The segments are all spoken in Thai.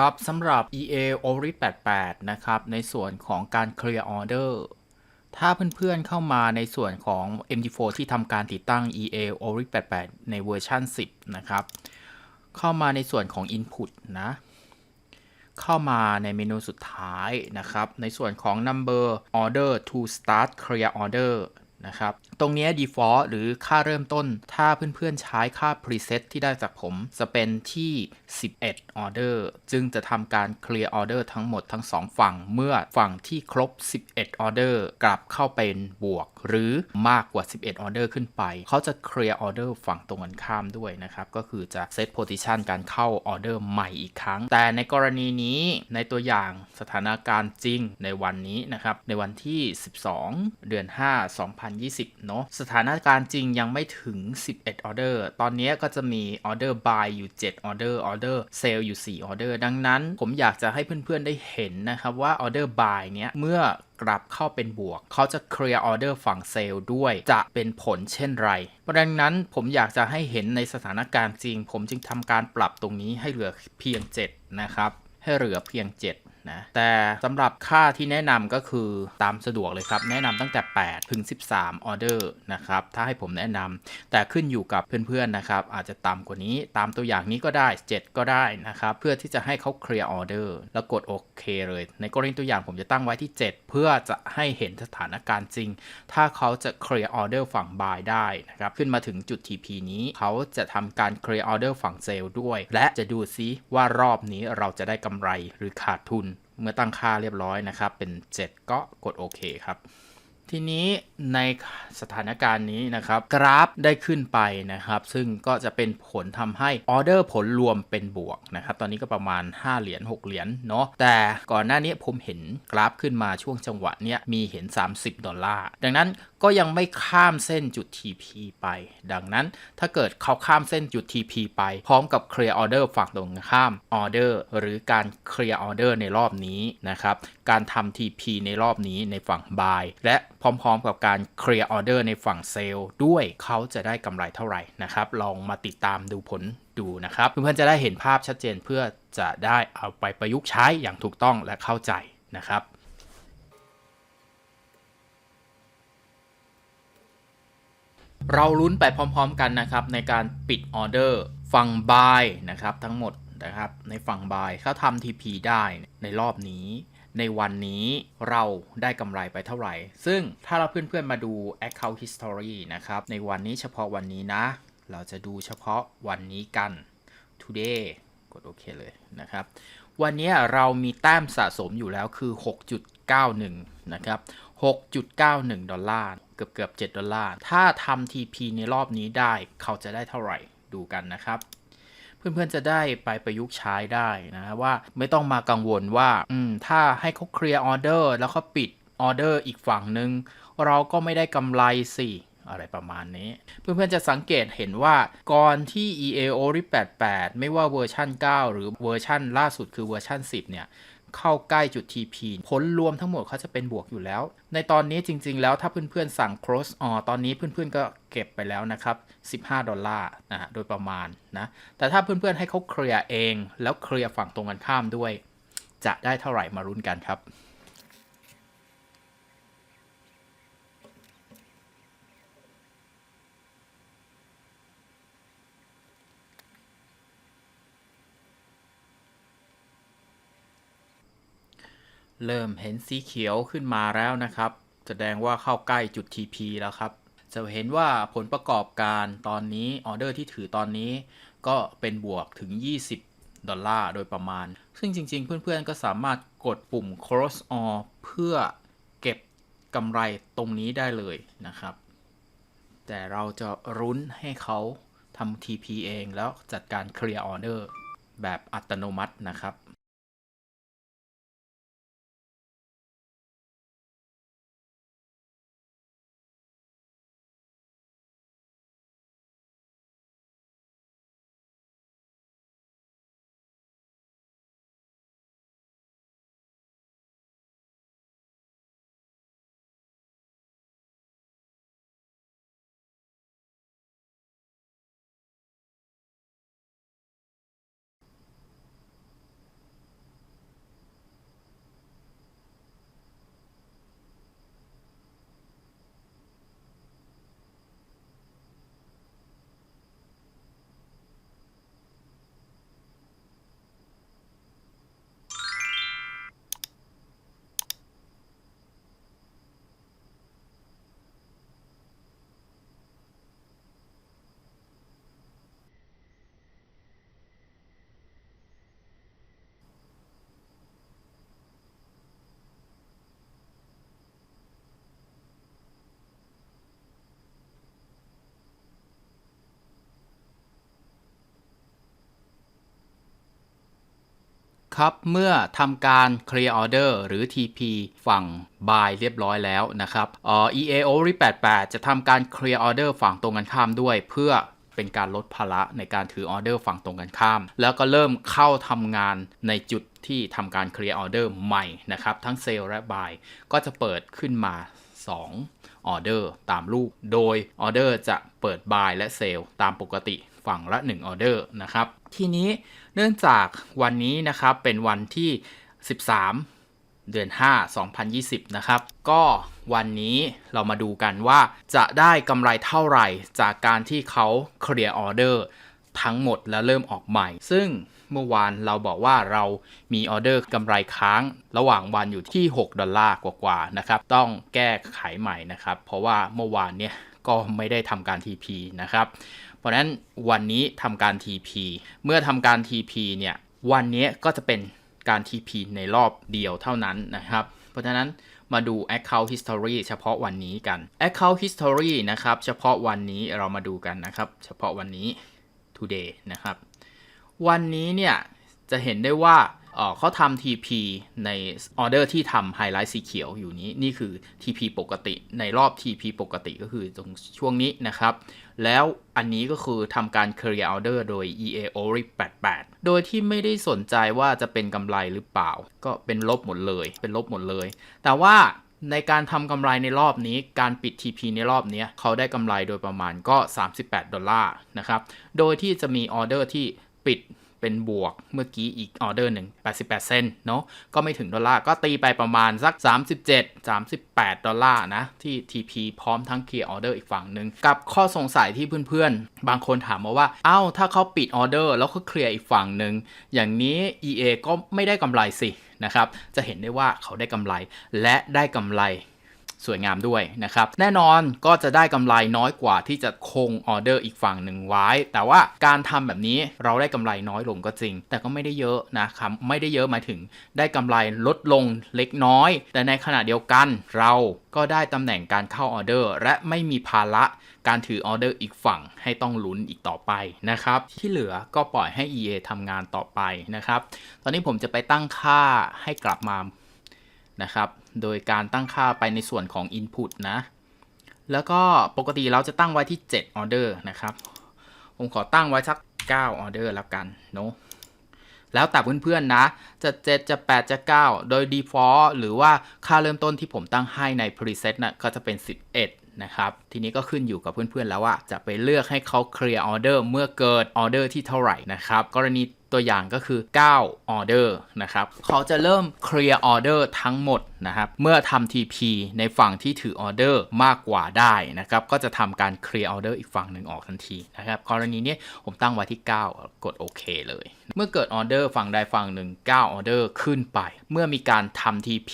ครับสำหรับ EA Oris 88 นะครับ ในส่วนของการ Clear Order ถ้าเพื่อนๆเข้ามาในส่วนของ MD4 ที่ทำการติดตั้ง EA Oris 88 ในเวอร์ชัน10 นะครับ เข้ามาในส่วนของ Input นะ เข้ามาในเมนูสุดท้ายนะครับ ในส่วนของ Number Order to Start Clear Order นะครับ ตรงนี้ default หรือค่าเริ่มต้น ถ้าเพื่อนๆใช้ค่า preset ที่ได้จากผมจะเป็นที่ 11 order จึงจะทำการ clear order ทั้งหมดทั้ง 2 ฝั่ง เมื่อฝั่งที่ครบ 11 order กลับเข้าเป็นบวก หรือมากกว่า 11 order ขึ้นไป เขาจะ clear order ฝั่งตรงกันข้ามด้วยนะครับ ก็คือจะ set position การเข้า order ใหม่อีกครั้ง แต่ในกรณีนี้ในตัวอย่างสถานการณ์จริงในวันนี้นะครับ ในวันที่ 12 เดือน 5 2 0 2020 เนอะสถานการณ์จริงยังไม่ถึง 11 ออเดอร์ ตอนนี้ก็จะมีออเดอร์ buy อยู่ 7 ออเดอร์ ออเดอร์ sell อยู่ 4 ออเดอร์ ดังนั้นผมอยากจะให้เพื่อนๆได้เห็นนะครับว่าออเดอร์ buy เนี้ยเมื่อกลับเข้าเป็นบวก เขาจะ clear order ฝั่ง sell ด้วย จะเป็นผลเช่นไร เพราะดังนั้นผมอยากจะให้เห็นในสถานการณ์จริง ผมจึงทำการปรับตรงนี้ให้เหลือเพียง 7 นะครับ ให้เหลือเพียง 7 นะแต่สำหรับค่าที่แนะนำก็คือตามสะดวกเลยครับ แนะนำตั้งแต่ 8 ถึง 13ออเดอร์นะครับถ้าให้ผมแนะนำแต่ขึ้นอยู่กับเพื่อนๆนะครับอาจจะต่ำกว่านี้ตามตัวอย่างนี้ก็ได้ 7 ก็ได้นะครับเพื่อที่จะให้เขาเคลียร์ออเดอร์แล้วกดโอเคเลย ในกรณีตัวอย่างผมจะตั้งไว้ที่ 7 เพื่อจะให้เห็นสถานการณ์จริง ถ้าเขาจะเคลียร์ออเดอร์ฝั่งบายได้นะครับขึ้นมาถึงจุด TP นี้เขาจะทำการเคลียร์ออเดอร์ฝั่งเซลล์ด้วย และจะดูซิว่ารอบนี้เราจะได้กำไรหรือขาดทุน เมื่อตั้งค่าเรียบร้อยนะครับ เป็น 7 ก็กดโอเคครับ ทีนี้ในสถานการณ์นี้นะครับกราฟได้ขึ้นไปนะครับ ซึ่งก็จะเป็นผลทำให้ออเดอร์ผลรวมเป็นบวกนะครับ ตอนนี้ก็ประมาณ 5 เหรียญ6เหรียญเนาะแต่ก่อนหน้านี้ผมเห็นกราฟขึ้นมาช่วงจังหวะเนี้ยมีเห็น 30 ดอลลาร์ ดังนั้นก็ยังไม่ข้ามเส้นจุด TP ไป ดังนั้นถ้าเกิดเขาข้ามเส้นจุด TP ไป พร้อมกับ clear order ฝั่งตรงข้าม order หรือการ clear order ในรอบนี้นะครับการทำ TP ในรอบนี้ในฝั่ง buy และพร้อมๆ กับการ clear order ในฝั่ง sell ด้วยเขาจะได้กำไรเท่าไหร่นะครับ ลองมาติดตามดูผลดูนะครับ เพื่อนๆจะได้เห็นภาพชัดเจนเพื่อจะได้เอาไปประยุกต์ใช้อย่างถูกต้องและเข้าใจนะครับเราลุ้นไปพร้อมๆกันนะครับในการปิดออเดอร์ฝั่งบายนะครับทั้งหมดนะครับในฝั่งบายเขาทำ TP ได้ในรอบนี้ ในวันนี้เราได้กำไรไปเท่าไหร่ ซึ่งถ้าเราเพื่อนๆมาดู Account History นะครับ ในวันนี้เฉพาะวันนี้นะ เราจะดูเฉพาะวันนี้กัน today กดโอเคเลยนะครับ วันนี้เรามีแต้มสะสมอยู่แล้วคือ 6.91 นะครับ 6.91 ดอลลาร์ เกือบเกือบ7ดอลลาร์ ถ้าทำ TP ในรอบนี้ได้เขาจะได้เท่าไหร่ดูกันนะครับ เพื่อนๆจะได้ไปประยุกต์ใช้ได้นะว่าไม่ต้องมากังวลว่าอืมถ้าให้เขาเคลียร์ออเดอร์แล้วเขาปิดออเดอร์อีกฝั่งหนึ่งเราก็ไม่ได้กำไรสิอะไรประมาณนี้ เพื่อนๆจะสังเกตเห็นว่าก่อนที่ EA Ori 88 ไม่ว่าเวอร์ชัน9 หรือเวอร์ชันล่าสุดคือเวอร์ชัน10 เนี่ย เข้าใกล้จุด TP ผลรวมทั้งหมดเขาจะเป็นบวกอยู่แล้ว ในตอนนี้จริงๆ แล้วถ้าเพื่อนๆ สั่ง cross on ตอนนี้เพื่อนๆ ก็เก็บไปแล้วนะครับ 15 ดอลลาร์นะฮะโดยประมาณนะ แต่ถ้าเพื่อนๆ ให้เขาเคลียร์เอง แล้วเคลียร์ฝั่งตรงกันข้ามด้วย จะได้เท่าไหร่มารุ้นกันครับ เริ่มเห็นสีเขียวขึ้นมาแล้วนะครับ แสดงว่าเข้าใกล้จุด TP แล้วครับ จะเห็นว่าผลประกอบการตอนนี้ออเดอร์ที่ถือตอนนี้ ก็เป็นบวกถึง 20 ดอลลาร์โดยประมาณ ซึ่งจริงๆ เพื่อนๆ ก็สามารถกดปุ่ม cross on เพื่อเก็บกำไรตรงนี้ได้เลยนะครับ แต่เราจะรุ้นให้เขาทำ TP เองแล้วจัดการ clear order แบบอัตโนมัตินะครับ ครับเมื่อทำการ clear order หรือ TP ฝั่ง buy เรียบร้อยแล้วนะครับเอ่อ EA o r i 88 จะทำการ clear order ฝั่งตรงกันข้ามด้วย เพื่อเป็นการลดภาระในการถือออเดอร์ฝั่งตรงกันข้าม แล้วก็เริ่มเข้าทำงานในจุดที่ทำการ clear order ใหม่นะครับ ทั้งเซลล์และ buy ก็จะเปิดขึ้นมา 2 ออเดอร์ตามรูป โดยออเดอร์จะเปิด buy และเซลล์ตามปกติฝั่งละ 1 ออเดอร์นะครับ ทีนี้เนื่องจากวันนี้นะครับเป็นวันที่ 13 เดือน 5 2020 นะครับ ก็วันนี้เรามาดูกันว่าจะได้กำไรเท่าไหร่จากการที่เขาเคลียร์ออเดอร์ทั้งหมดแล้วเริ่มออกใหม่ ซึ่ง เมื่อวานเราบอกว่าเรามีออเดอร์กำไรค้างระหว่างวันอยู่ที่ 6 ดอลลาร์กว่าๆนะครับ ต้องแก้ไขใหม่นะครับ เพราะว่าเมื่อวานเนี่ยก็ไม่ได้ทำการ TP นะครับ เพราะนั้นวันนี้ทำการ TP เมื่อทำการ TP เนี่ยวันนี้ก็จะเป็นการ TP ในรอบเดียวเท่านั้นนะครับ เพราะฉะนั้นมาดู Account History เฉพาะวันนี้กัน Account History นะครับ เฉพาะวันนี้เรามาดูกันนะครับ เฉพาะวันนี้ today นะครับ วันนี้เนี่ยจะเห็นได้ว่าเขาทำ TP ในออเดอร์ที่ทำไฮไลท์สีเขียวอยู่นี้ นี่คือ TP ปกติในรอบ TP ปกติก็คือตรงช่วงนี้นะครับ แล้วอันนี้ก็คือทำการ clear order โดย EA Ori 88 โดยที่ไม่ได้สนใจว่าจะเป็นกำไรหรือเปล่า ก็เป็นลบหมดเลย เป็นลบหมดเลย แต่ว่าในการทำกำไรในรอบนี้ การปิด TP ในรอบนี้เขาได้กำไรโดยประมาณก็ 38 ดอลลาร์นะครับ โดยที่จะมีออเดอร์ที่ ปิดเป็นบวกเมื่อกี้อีกออเดอร์หนึ่ง88 เซนต์เนาะก็ไม่ถึงดอลลาร์ก็ตีไปประมาณสัก 37 38 ดอลลาร์นะ ที่ TP พร้อมทั้งเคลียร์ออเดอร์อีกฝั่งหนึ่งกับข้อสงสัยที่เพื่อนๆ บางคนถามมาว่าเอ้าถ้าเขาปิดออเดอร์แล้วก็เคลียร์อีกฝั่งหนึ่งอย่างนี้ EA ก็ไม่ได้กำไรสินะครับจะเห็นได้ว่าเขาได้กำไรและได้กำไร สวยงามด้วยนะครับ แน่นอนก็จะได้กำไรน้อยกว่าที่จะคงออเดอร์อีกฝั่งหนึ่งไว้ แต่ว่าการทำแบบนี้เราได้กำไรน้อยลงก็จริง แต่ก็ไม่ได้เยอะนะครับไม่ได้เยอะหมายถึง ได้กำไรลดลงเล็กน้อย แต่ในขณะเดียวกันเราก็ได้ตำแหน่งการเข้าออเดอร์ และไม่มีภาระการถือออเดอร์อีกฝั่งให้ต้องลุ้นอีกต่อไปนะครับ ที่เหลือก็ปล่อยให้ EA ทำงานต่อไปนะครับ ตอนนี้ผมจะไปตั้งค่าให้กลับมา นะครับ โดยการตั้งค่าไปในส่วนของ Input นะ แล้วก็ปกติเราจะตั้งไว้ที่7ออเดอร์นะครับ ผมขอตั้งไว้สัก9ออเดอร์แล้วกันเนาะแล้วแต่เพื่อนๆนะ จะ 7 จะ 8 จะ 9 โดย default หรือว่าค่าเริ่มต้นที่ผมตั้งให้ใน preset นะก็จะเป็น 11 นะครับ ทีนี้ก็ขึ้นอยู่กับเพื่อนๆแล้วว่า จะไปเลือกให้เขา clear order เมื่อเกิดออเดอร์ที่เท่าไหร่นะครับ กรณี ตัวอย่างก็คือ9ออเดอร์นะครับ เขาจะเริ่ม clear order ทั้งหมดนะครับ เมื่อทำ TP ในฝั่งที่ถือออเดอร์มากกว่าได้นะครับ ก็จะทำการ clear order อีกฝั่งหนึ่งออกทันทีนะครับ กรณีนี้ผมตั้งไว้ที่ 9 กดโอเคเลย เมื่อเกิดออเดอร์ฝั่งใดฝั่งหนึ่ง9ออเดอร์ขึ้นไป เมื่อมีการทำ TP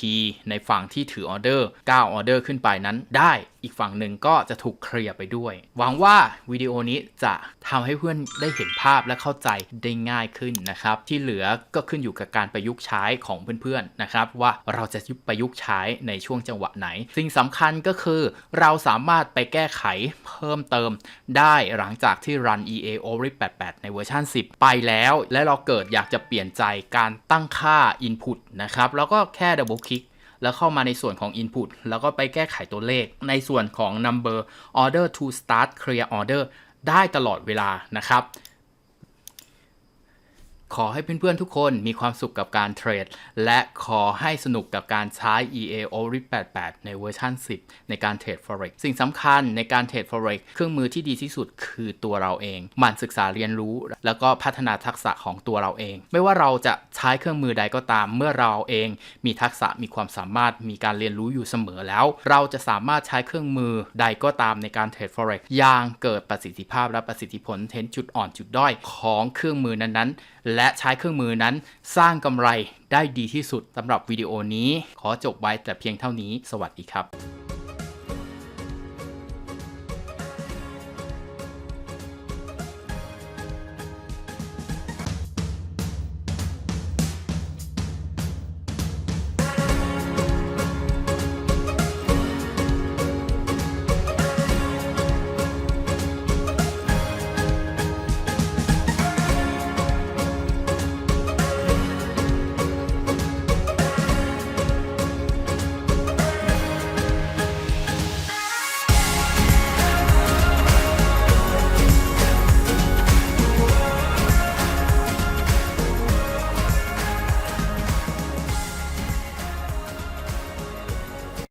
ในฝั่งที่ถือออเดอร์9ออเดอร์ขึ้นไปนั้นได้ อีกฝั่งหนึ่งก็จะถูกเคลียร์ไปด้วย หวังว่าวิดีโอนี้จะทำให้เพื่อนได้เห็นภาพและเข้าใจได้ง่ายขึ้นนะครับ ที่เหลือก็ขึ้นอยู่กับการประยุกต์ใช้ของเพื่อนๆนะครับว่าเราจะประยุกต์ใช้ในช่วงจังหวะไหน สิ่งสำคัญก็คือ เราสามารถไปแก้ไขเพิ่มเติม ได้หลังจากที่รัน EA Ori 88 ในเวอร์ชัน10 ไปแล้ว และเราเกิดอยากจะเปลี่ยนใจการตั้งค่า Input นะครับแล้วก็แค่ Double Click แล้วเข้ามาในส่วนของ Input แล้วก็ไปแก้ไขตัวเลข ในส่วนของ Number Order to Start Clear Order ได้ตลอดเวลานะครับ ขอให้เพื่อนๆทุกคนมีความสุขกับการเทรด และขอให้สนุกกับการใช้ EA Ori 88 ในเวอร์ชัน10 ในการเทรด Forex สิ่งสำคัญในการเทรด Forex เครื่องมือที่ดีที่สุดคือตัวเราเองหมั่นศึกษาเรียนรู้ แล้วก็พัฒนาทักษะของตัวเราเอง ไม่ว่าเราจะใช้เครื่องมือใดก็ตาม เมื่อเราเองมีทักษะมีความสามารถมีการเรียนรู้อยู่เสมอแล้ว เราจะสามารถใช้เครื่องมือใดก็ตามในการเทรด Forex อย่างเกิดประสิทธิภาพและประสิทธิผลเห็นจุดอ่อนจุดด้อยของเครื่องมือนั้นๆและใช้เครื่องมือนั้นสร้างกำไรได้ดีที่สุดสำหรับวิดีโอนี้ ขอจบไว้แต่เพียงเท่านี้ สวัสดีครับ